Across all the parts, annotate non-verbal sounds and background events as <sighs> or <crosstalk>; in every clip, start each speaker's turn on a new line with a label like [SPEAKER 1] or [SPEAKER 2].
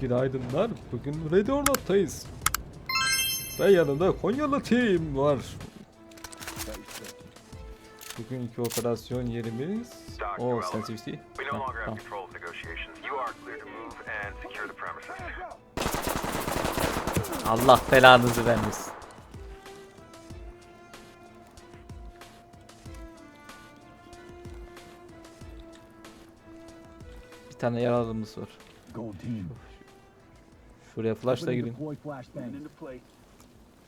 [SPEAKER 1] Günaydınlar. Bugün Ready or Not'tayız. Ve yanında Konyalı team var. Bugünkü operasyon yerimiz o sensitivity. Ha. Allah belanızı vermesin. Bir tane yaralımız var.
[SPEAKER 2] Gold team.
[SPEAKER 1] Şuraya flashla girin.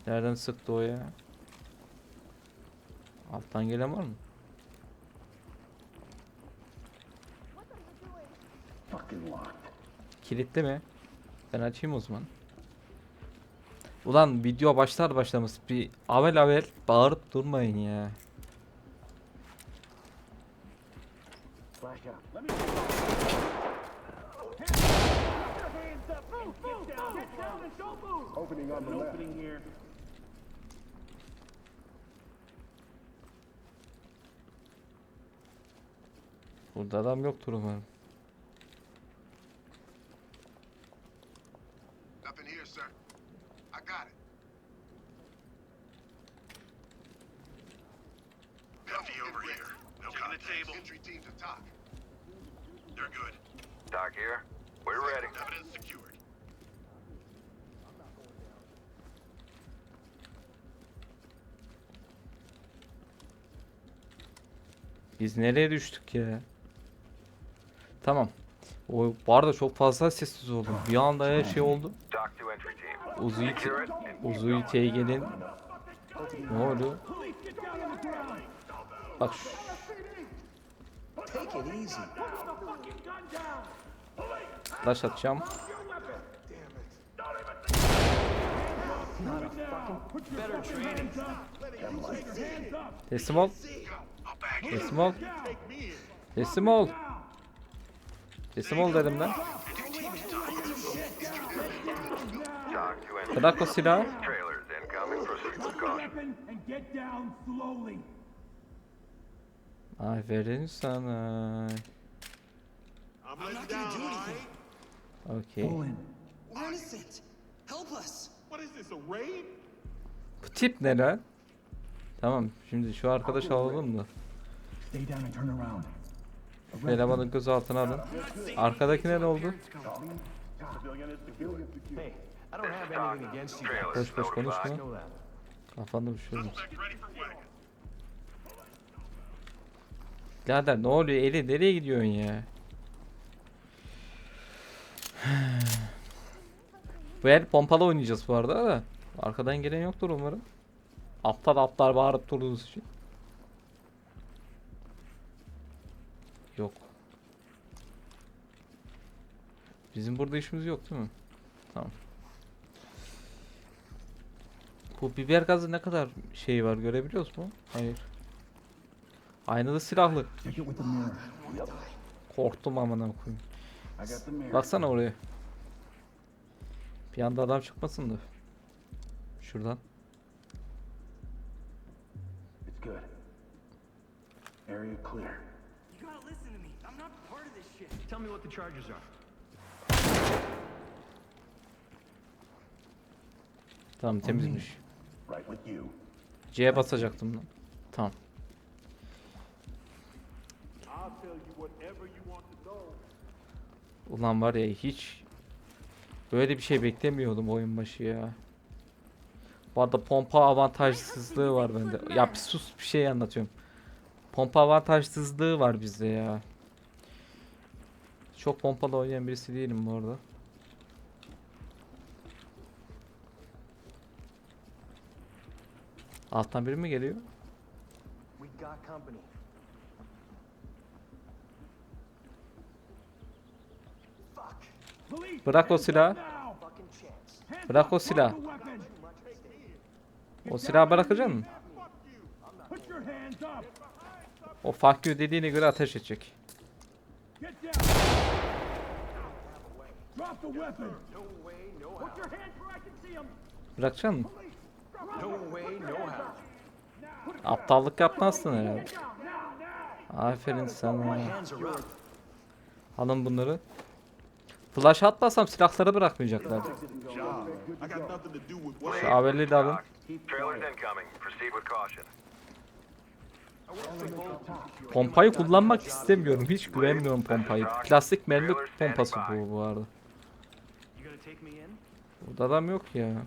[SPEAKER 1] Nereden sıktı o ya? Alttan gelen var mı? Kilitli mi? Ben açayım o zaman. Ulan video başlar başlamaz bir avel avel bağırıp durmayın ya.
[SPEAKER 2] Flash out. Let me. Opening on the left. Opening here.
[SPEAKER 1] Burada adam yoktur umarım.
[SPEAKER 3] Nothing here, sir. I got it. Coffee over here. No the table. Entry teams to talk. They're good.
[SPEAKER 4] Doc here. We're ready.
[SPEAKER 3] Evidence secured.
[SPEAKER 1] Biz nereye düştük ya? Tamam. O bu arada çok fazla sessiz oldu. Bir anda her şey oldu.
[SPEAKER 4] And
[SPEAKER 1] Uzu'yu TG'nin ne oluyor? Bak şu- flash atacağım. Teslim ol. Teslim ol. Teslim ol. Teslim ol dedim lan. Bırak o silahı. Aferin sana.
[SPEAKER 3] Raid?
[SPEAKER 1] Bu tip ne lan? Tamam şimdi şu arkadaşı alalım da. Elemanın gözaltına alın. Arkadakine ne oldu? Boş boş konuşma. Kafanda bir şey
[SPEAKER 3] wagon.
[SPEAKER 1] Birader ne oluyor? Eli nereye gidiyorsun ya? <sighs> Bu el pompalı oynayacağız bu arada da. Arkadan gelen yoktur umarım. Aptal aptal bağırıp durduğunuz için. Yok. Bizim burada işimiz yok değil mi? Tamam. Bu biber gazı ne kadar şey var görebiliyoruz mu? Hayır. Aynalı silahlı. Korktum amına koyayım. Baksana oraya. Bir anda adam çıkmasın da. Şuradan.
[SPEAKER 2] Area clear.
[SPEAKER 5] What the charges are.
[SPEAKER 1] Tamam temizmiş.
[SPEAKER 2] Right with you.
[SPEAKER 1] C'ye basacaktım lan. Tamam. Ulan var ya hiç böyle bir şey beklemiyordum oyun başı ya. Bu arada pompa avantajsızlığı var bende. Ya bir sus bir şey anlatıyorum. Pompa avantajsızlığı var bizde ya. Çok pompalı oynayan birisi değilim bu arada. Alttan biri mi geliyor? Bırak o
[SPEAKER 5] chance.
[SPEAKER 1] Bırak o silahı. O silahı bırakacak mısın? O fuck you dediğine göre ateş edecek.
[SPEAKER 2] Drop the weapon.
[SPEAKER 5] No way, no how.
[SPEAKER 2] Put your hands where I can see them.
[SPEAKER 1] Bırakacaksın mı?
[SPEAKER 5] No way, no how.
[SPEAKER 1] Aptallık yapmazsın herhalde. Aferin sana.
[SPEAKER 5] Hands are up.
[SPEAKER 1] Alın bunları. Flash atmasam silahları
[SPEAKER 3] what
[SPEAKER 1] Şu AWP'li de alın. Pompayı kullanmak istemiyorum. Hiç güvenmiyorum pompayı. Plastik mermi pompası bu bu arada.
[SPEAKER 5] You gonna take me in?
[SPEAKER 1] Burada adam yok ya.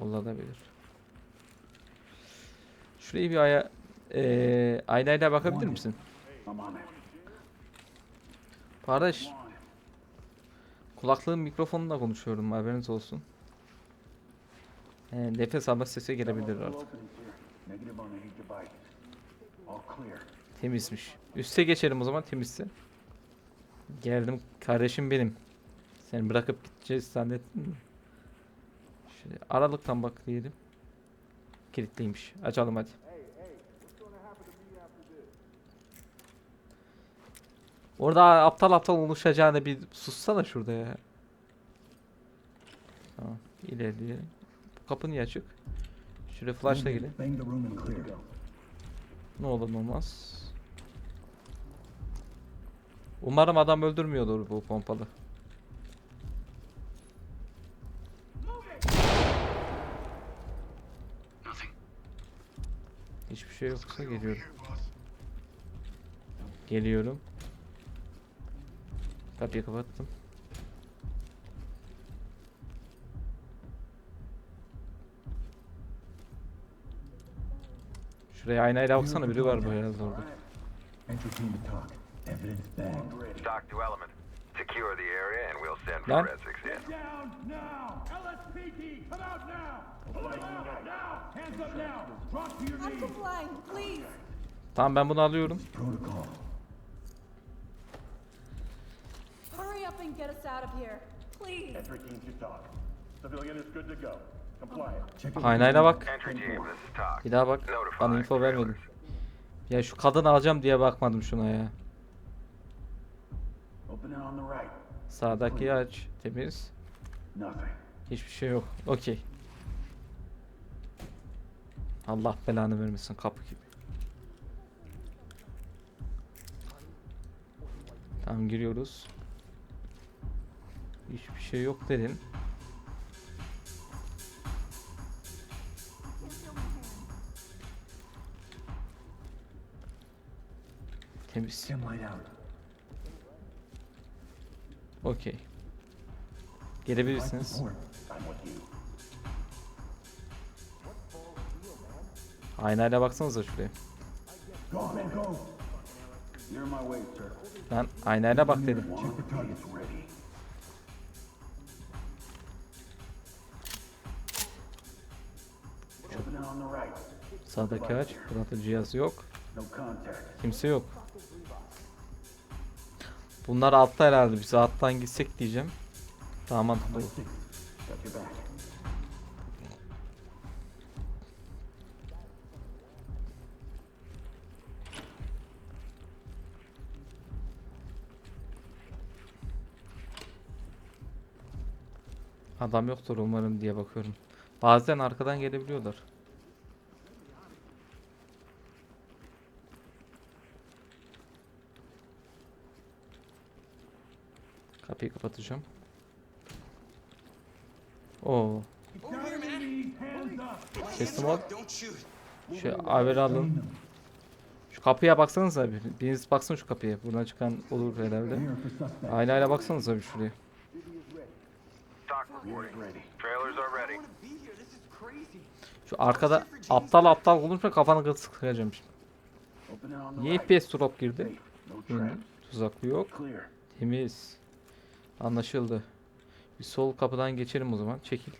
[SPEAKER 1] Olabilir. Şurayı bir aya eee aynayla bakabilir misin? Kardeş. Kulaklığın mikrofonunla konuşuyorum haberiniz olsun. Ee, nefes alma sesi gelebilir artık. Temizmiş. Üste geçelim o zaman temizse. Geldim kardeşim benim. Seni bırakıp gideceğiz zannettin mi? Şöyle aralıktan bak diyelim. Kilitliymiş. Açalım hadi. Orada aptal aptal konuşacağına bir sussana şurada ya. Tamam. ilerleyelim. Kapı niye açık? Şuraya flashla
[SPEAKER 2] clear.
[SPEAKER 1] Ne olur ne olmaz. Umarım adam öldürmüyordur bu pompalı. Hiçbir şey yoksa geliyorum. Geliyorum. Kapıyı kapattım. Şuraya aynayla baksana biri var bu herhalde orada.
[SPEAKER 2] Entry team to talk. Evidence bagged.
[SPEAKER 4] Talk to element. Secure the area and we'll send
[SPEAKER 1] Lan. Tamam ben bunu alıyorum.
[SPEAKER 2] Protocol.
[SPEAKER 6] Hurry up and get us out of here. Please.
[SPEAKER 2] Entry team to talk. Civilian is good to go. Compliant. Check
[SPEAKER 1] Aynayla bak.
[SPEAKER 4] Entry team, this is Talk.
[SPEAKER 1] Bir daha bak. Bana info vermedin. Ya şu kadın alacağım diye bakmadım şuna ya.
[SPEAKER 2] Open it on the right.
[SPEAKER 1] Sağdaki aç. Temiz.
[SPEAKER 2] Nothing.
[SPEAKER 1] Hiçbir şey yok. Okey. Allah belanı vermesin kapı gibi. Tamam giriyoruz. Hiçbir şey yok dedin. Temiz. Okey. Gelebilirsiniz. Aynayla baksanıza şuraya. Ben aynayla bak dedim. Sağdaki aç. Burada cihaz yok. Kimse yok. Bunlar altta herhalde. Biz alttan gitsek diyeceğim. Daha mantıklı. Adam yoktur umarım diye bakıyorum. Bazen arkadan gelebiliyorlar. Kapıyı kapatacağım. Oo, teslim ol. Şu haberi alın. Şu kapıya baksanıza bir. Biriniz baksın şu kapıya. Buradan çıkan olur herhalde.
[SPEAKER 2] Suspect.
[SPEAKER 1] Aynayla baksanıza bir şuraya.
[SPEAKER 4] Talk reporting. Trailers are ready.
[SPEAKER 5] wanna be here. This is crazy.
[SPEAKER 1] Şu arkada aptal aptal konuşma kafanı sıkacağım şimdi. Niye. FPS drop girdi? Tuzaklı yok. Temiz. Anlaşıldı. Bir sol kapıdan geçelim o zaman. Çekil.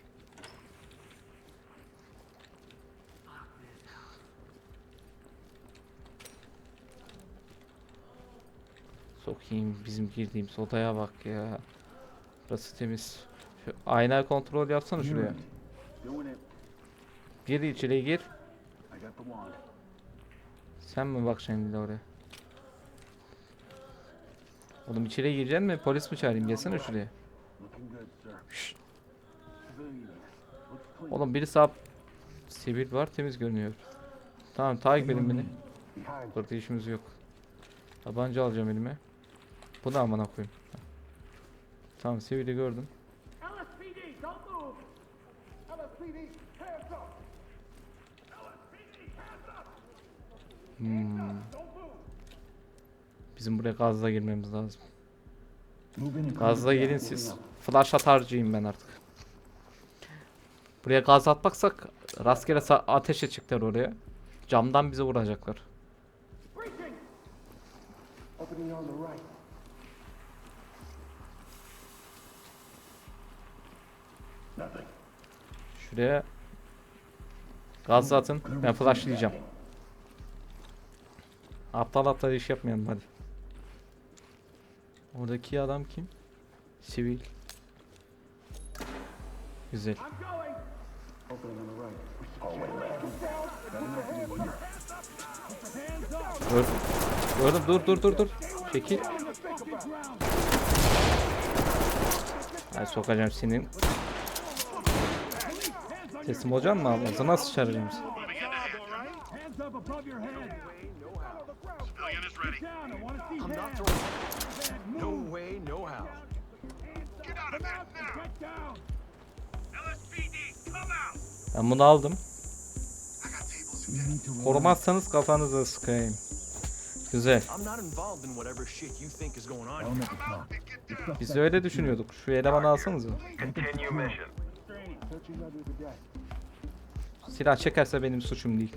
[SPEAKER 1] Sokayım bizim girdiğimiz odaya bak ya. Burası temiz. Ayna kontrol yapsana şuraya. Gir içeriye gir. Sen mi bir de oraya? Oğlum içeriye gireceksin mi? Polis mi çağırayım? Gelsene şuraya. Şşt. Oğlum biri sağ sivil var temiz görünüyor. Tamam takip edin beni. Burada işimiz yok. Tabanca alacağım elime. Bu da amına koyayım. Tamam sivili gördüm.
[SPEAKER 2] LSPD, don't move! LSPD, hands up! LSPD, hands up!
[SPEAKER 1] Hmm. Bizim buraya gazla girmemiz lazım. Gazla girin siz. Flash atarcıyım ben artık. Buraya gaz atmaksak rastgele ateşe çıktılar oraya. Camdan bizi vuracaklar.
[SPEAKER 3] Opening on the right.
[SPEAKER 1] Şuraya gaz atın. Ben flashlayacağım. Aptal aptal iş yapmayalım hadi. Oradaki adam kim? Sivil. Güzel. Gördüm. Gördüm dur dur dur dur. Çekil. Ay sokacağım senin. Teslim olacak mı abi?
[SPEAKER 3] LSPD, come out.
[SPEAKER 1] Ben bunu aldım. Korumazsanız kafanızı sıkayım. Güzel. Biz öyle düşünüyorduk. Şu elemanı alsanıza. Silah çekerse benim suçum değil.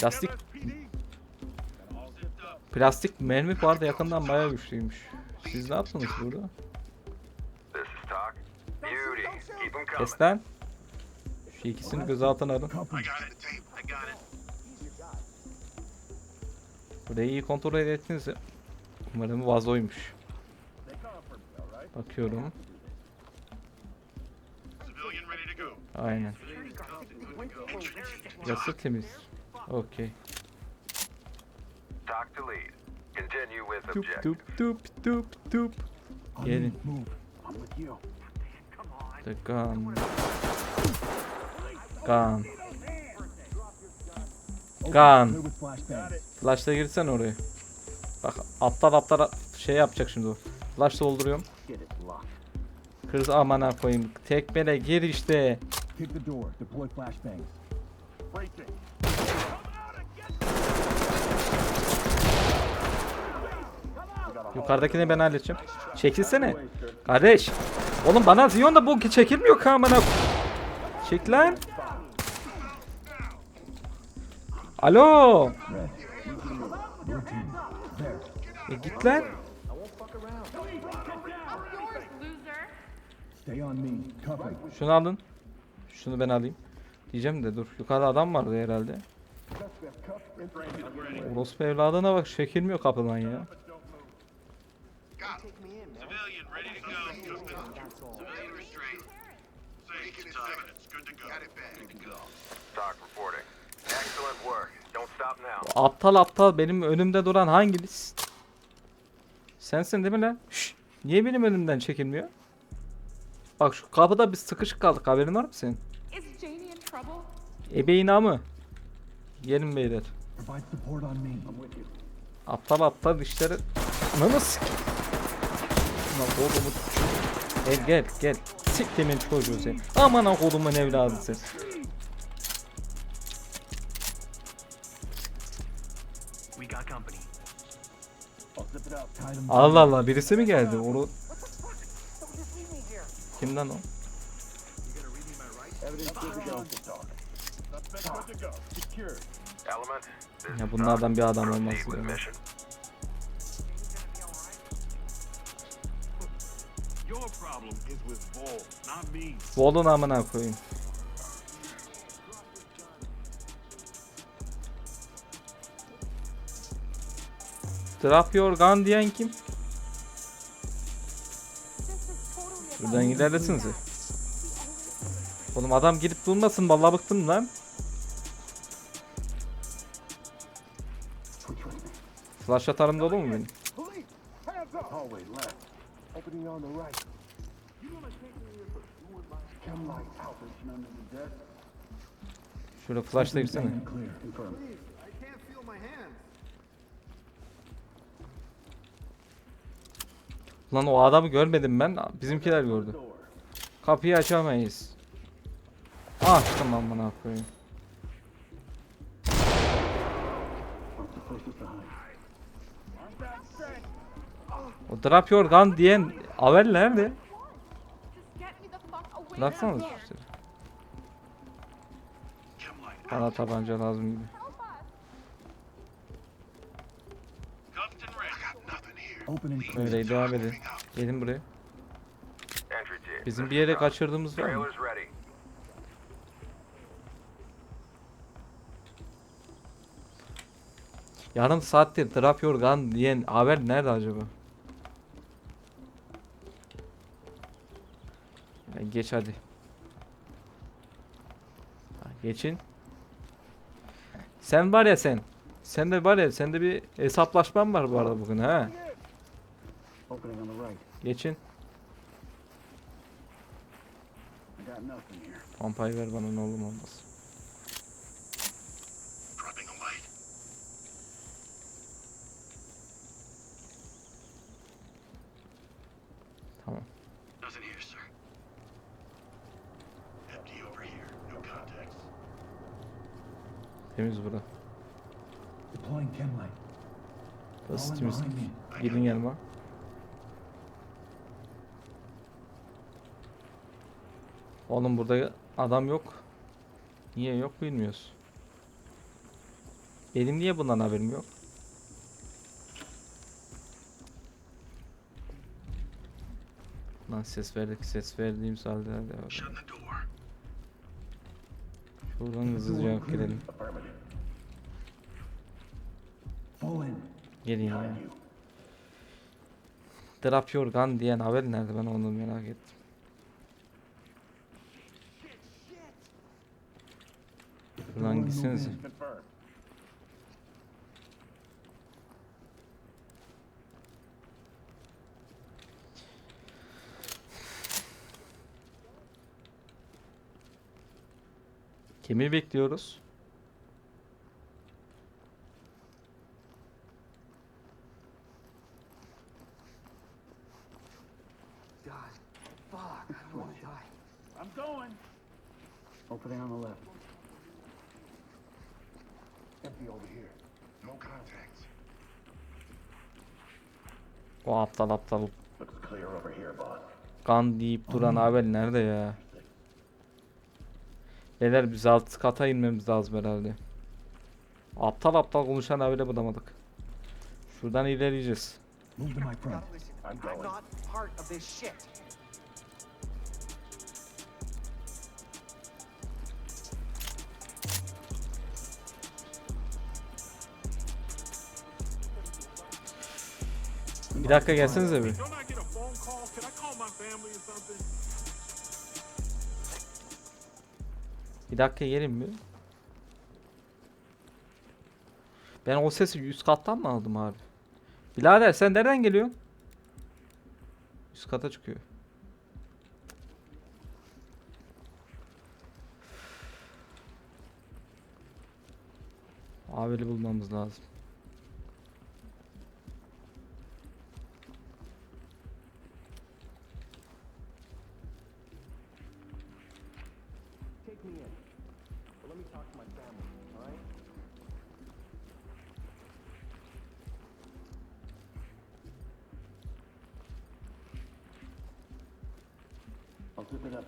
[SPEAKER 1] Plastik plastik mermi bu arada yakından bayağı güçlüymüş. Siz ne yaptınız burada? Kes. Şu ikisini gözaltına alın. Burayı iyi kontrol ettiniz. Umarım vazoymuş. Bakıyorum. Aynen. Burası temiz. Okey. Tup tup tup tup tup. Gelin. The gun. Gun. Gun. Flash'la girsen oraya. Bak aptal aptal şey yapacak şimdi o. Flash dolduruyorum. Kız amana koyayım. Tekmele gir işte. Yukarıdakini ben halledeceğim. Çekilsene. Kardeş. Oğlum bana diyorsun da bu çekilmiyor ki amına. Çek lan. Alo. E git lan. Şunu alın. Şunu ben alayım. Diyeceğim de dur. Yukarıda adam vardı herhalde. Orospu evladına bak çekilmiyor kapıdan ya. Aptal aptal benim önümde duran hanginiz? Sensin değil mi lan? Şşş. Niye benim önümden çekilmiyor? Bak şu kapıda biz sıkışık kaldık haberin var mı senin? Ebeğin amı. Gelin beyler. Aptal aptal işleri... Ananı sik... Oğlumu... Gel gel gel. Siktimin çocuğu sen. Aman oğlumun evladı sen. Allah Allah birisi mi geldi? Onu... Kimden o?
[SPEAKER 2] Evidence good to go. Suspect good to go. Secured.
[SPEAKER 4] Element. This
[SPEAKER 1] Ya bunlardan bir adam olması lazım. Volun amına koyayım. Your gun diyen kim? Buradan ilerlesinize. Oğlum adam gidip durmasın vallahi bıktım lan. Flash atarım dolu mu benim?
[SPEAKER 2] Police! Hands up! Hallway left.
[SPEAKER 3] Opening on the right.
[SPEAKER 2] Chem light. Operation under the desk.
[SPEAKER 1] Şöyle flashla girsene.
[SPEAKER 2] Clear. Confirmed.
[SPEAKER 1] Lan o adamı görmedim ben. Bizimkiler gördü. Kapıyı açamayız. Açtım amına koyayım. O drop your gun diyen Avel nerede? İşte.
[SPEAKER 3] Chemlight.
[SPEAKER 1] Bana tabanca lazım gibi.
[SPEAKER 6] Help us.
[SPEAKER 3] Cuffed and ready. I got nothing here.
[SPEAKER 2] Open and clear.
[SPEAKER 1] Öyle devam edin. Gelin buraya. Bizim bir yere kaçırdığımız var mı? Yarım saattir drop your gun diyen Avel nerede acaba? Ya geç hadi. Ha, Geçin. Sen var ya sen. Sen de var ya sende bir hesaplaşman var bu arada bugün ha.
[SPEAKER 2] Opening on the right.
[SPEAKER 1] Geçin.
[SPEAKER 2] I got nothing here.
[SPEAKER 1] Pompayı ver bana ne olur olmaz.
[SPEAKER 3] Dropping a light.
[SPEAKER 1] Tamam.
[SPEAKER 3] Nothing here, sir. Empty over here. No contacts.
[SPEAKER 1] Temiz burada.
[SPEAKER 2] Deploying chem light.
[SPEAKER 1] Burası temiz. Gidin yanıma. Oğlum burada adam yok. Niye yok bilmiyoruz. Benim niye bundan haberim yok? Lan ses verdik ses verdiğim halde hadi. Şuradan hızlıca
[SPEAKER 2] in.
[SPEAKER 1] Gelin ya. Drop your gun diyen haber nerede ben onu merak ettim. Şuradan
[SPEAKER 2] Door
[SPEAKER 1] gitsenize. Kimi bekliyoruz?
[SPEAKER 7] God, fuck, I don't want to die.
[SPEAKER 2] I'm going. Opening on the left. Empty over here.
[SPEAKER 3] No contacts.
[SPEAKER 1] O aptal aptal
[SPEAKER 2] Looks clear over here, boss.
[SPEAKER 1] gun deyip duran haber nerede ya? Beyler biz alt kata inmemiz lazım herhalde. Aptal aptal konuşan haberi bulamadık. Şuradan ilerleyeceğiz. Bir dakika gelsenize bir. Bir dakika gelin mi? Ben o sesi üst kattan mı aldım abi? Birader sen nereden geliyorsun? Üst kata çıkıyor. Abili bulmamız lazım.
[SPEAKER 5] Take me in. But let me talk to my family,
[SPEAKER 2] it up.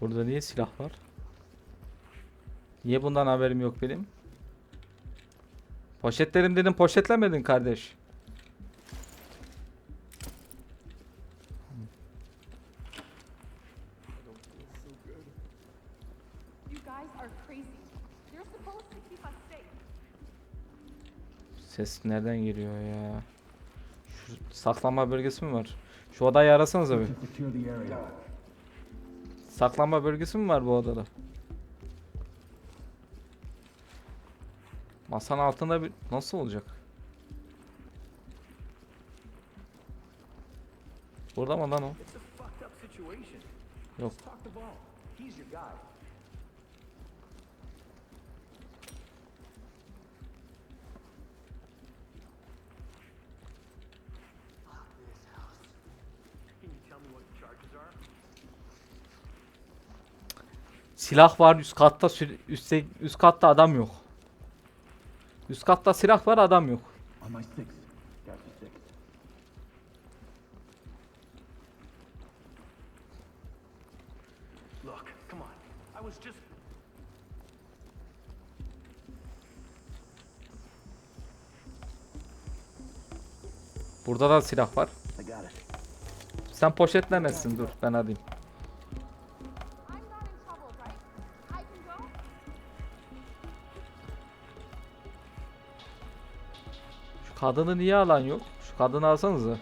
[SPEAKER 1] Burada niye silah var? Niye bundan haberim yok benim? Poşetlerim dedim poşetlemedin kardeş.
[SPEAKER 6] You guys are crazy. You're supposed to keep us safe.
[SPEAKER 1] Ses nereden geliyor ya? Şu saklanma bölgesi mi var? Şu.
[SPEAKER 2] Secure the area.
[SPEAKER 1] Saklanma bölgesi mi var bu odada? Masanın altında bir... Nasıl olacak? Burada mı lan o? Yok.
[SPEAKER 5] Just talk to Vaughn. He's your guy.
[SPEAKER 7] Fuck this house.
[SPEAKER 1] Silah var üst katta üstte üst katta adam yok. Üst katta silah var adam yok. Burada da silah var. Sen poşetlemezsin dur ben alayım. Kadını niye alan yok? Şu kadını alsanıza.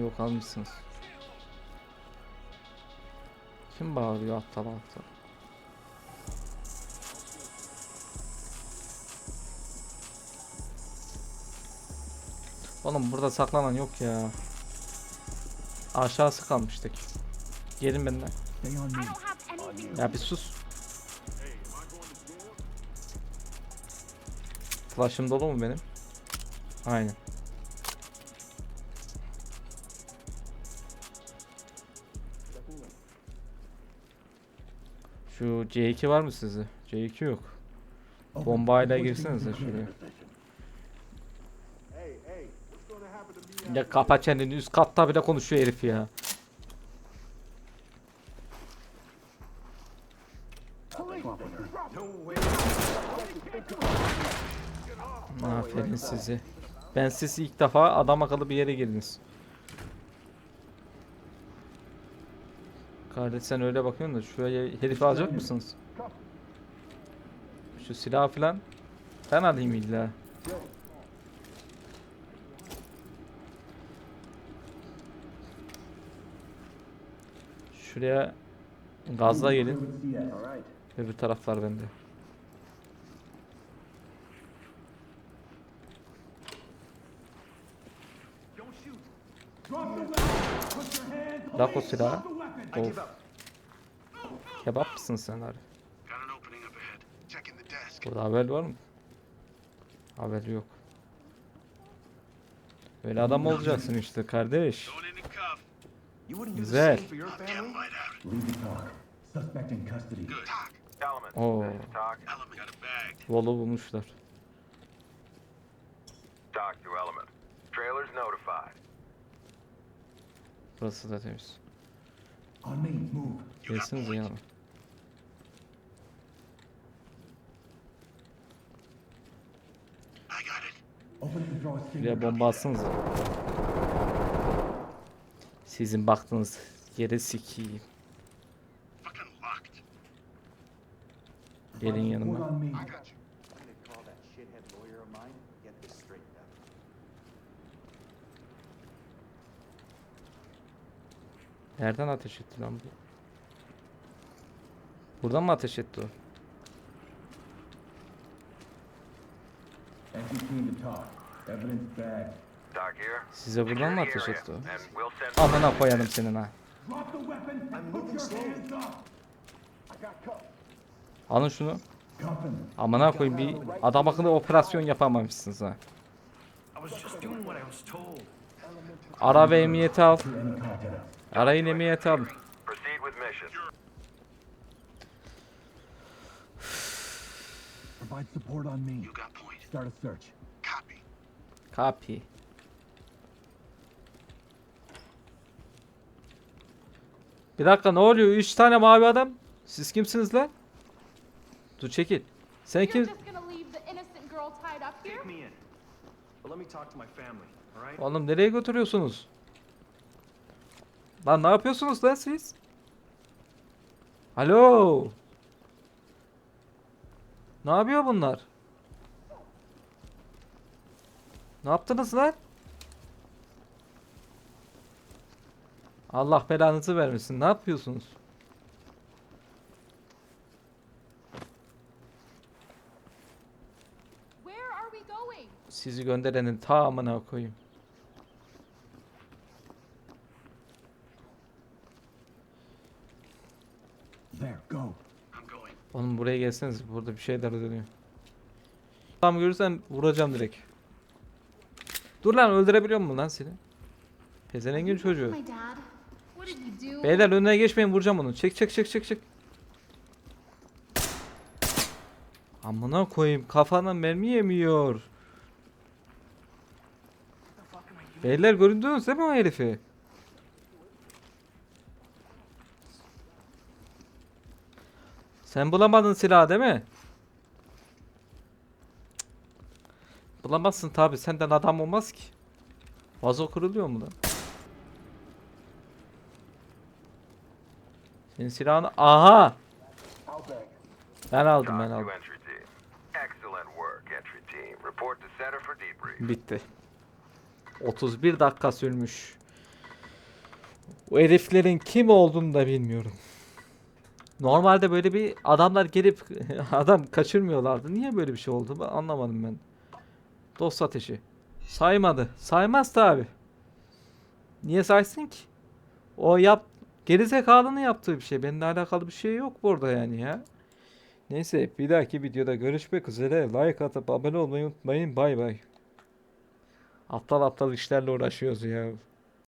[SPEAKER 1] Yok almışsınız. Kim bağırıyor aptal aptal? Oğlum burada saklanan yok ya. Aşağısı kalmıştık. Gelin benden. Ya bir sus. Flash'ım dolu mu benim? Aynen. Şu C2 var mı sizde? C2 yok. Bombayla girsenize şuraya. Ya kapa çeneni üst katta bile konuşuyor herif ya. Aferin sizi. Ben siz ilk defa adam akıllı bir yere girdiniz. Kardeş sen öyle bakıyorsun da şuraya herifi alacak mısınız? Şu silah falan ben alayım illa. Şuraya gazla gelin. Öbür taraflar bende.
[SPEAKER 5] Don't shoot.
[SPEAKER 2] Drop the weapon. Put your hands.
[SPEAKER 1] Bırak o. Of. Kebap mısın sen abi? Burada haber var mı? Haber yok. Böyle adam olacaksın işte kardeş. Güzel. Oo. Volu bulmuşlar.
[SPEAKER 4] Talk to Element. Trailer's notified.
[SPEAKER 1] Burası da temiz. Gelsinize yanıma. Buraya bomba atsanıza. Sizin baktığınız yere
[SPEAKER 3] locked.
[SPEAKER 1] Gelin yanıma.
[SPEAKER 2] on me.
[SPEAKER 3] I got you.
[SPEAKER 7] I'm gonna call that shithead lawyer of mine and get this straightened out.
[SPEAKER 1] Nereden ateş etti lan bu? Buradan mı ateş etti o? Size buradan mı ateş etti o? Amına koyarım senin ha. Alın şunu. Amına koyayım bir adam akıllı operasyon yapamamışsınız ha. Ara ve emniyete al. Arayın emniyete alın.
[SPEAKER 4] proceed with mission.
[SPEAKER 2] Provide support on me.
[SPEAKER 3] You got point.
[SPEAKER 2] Start a search.
[SPEAKER 3] Copy.
[SPEAKER 1] Copy. Bir dakika ne oluyor? Üç tane mavi adam. Siz kimsiniz lan? Dur çekil. Sen kim?
[SPEAKER 5] let me talk to my family?
[SPEAKER 1] Oğlum nereye götürüyorsunuz? Lan ne yapıyorsunuz lan siz? Alo. Ne yapıyor bunlar? Ne yaptınız lan? Allah belanızı vermesin. Ne yapıyorsunuz? Sizi gönderenin tamamına koyayım. Oğlum buraya gelseniz burada bir şeyler dönüyor. Tam görürsen vuracağım direkt. Dur lan öldürebiliyor mu lan seni? Pezevengin çocuğu. Beyler önüne geçmeyin vuracağım onu. Çek çek çek çek çek. Amına koyayım kafana mermi yemiyor. Beyler göründünüz değil mi o herifi? Sen bulamadın silahı değil mi? Bulamazsın tabi senden adam olmaz ki. Vazo kırılıyor mu lan? Senin silahını... Aha! Ben aldım ben aldım. Bitti. 31 dakika sürmüş. Bu heriflerin kim olduğunu da bilmiyorum. Normalde böyle bir adamlar gelip <laughs> adam kaçırmıyorlardı. Niye böyle bir şey oldu? Ben anlamadım ben. Dost ateşi. Saymadı. Saymaz tabi. Niye saysın ki? O yap gerizekalının yaptığı bir şey. Benimle alakalı bir şey yok burada yani ya. Neyse bir dahaki videoda görüşmek üzere. Like atıp abone olmayı unutmayın. Bay bay. Aptal aptal işlerle uğraşıyoruz ya.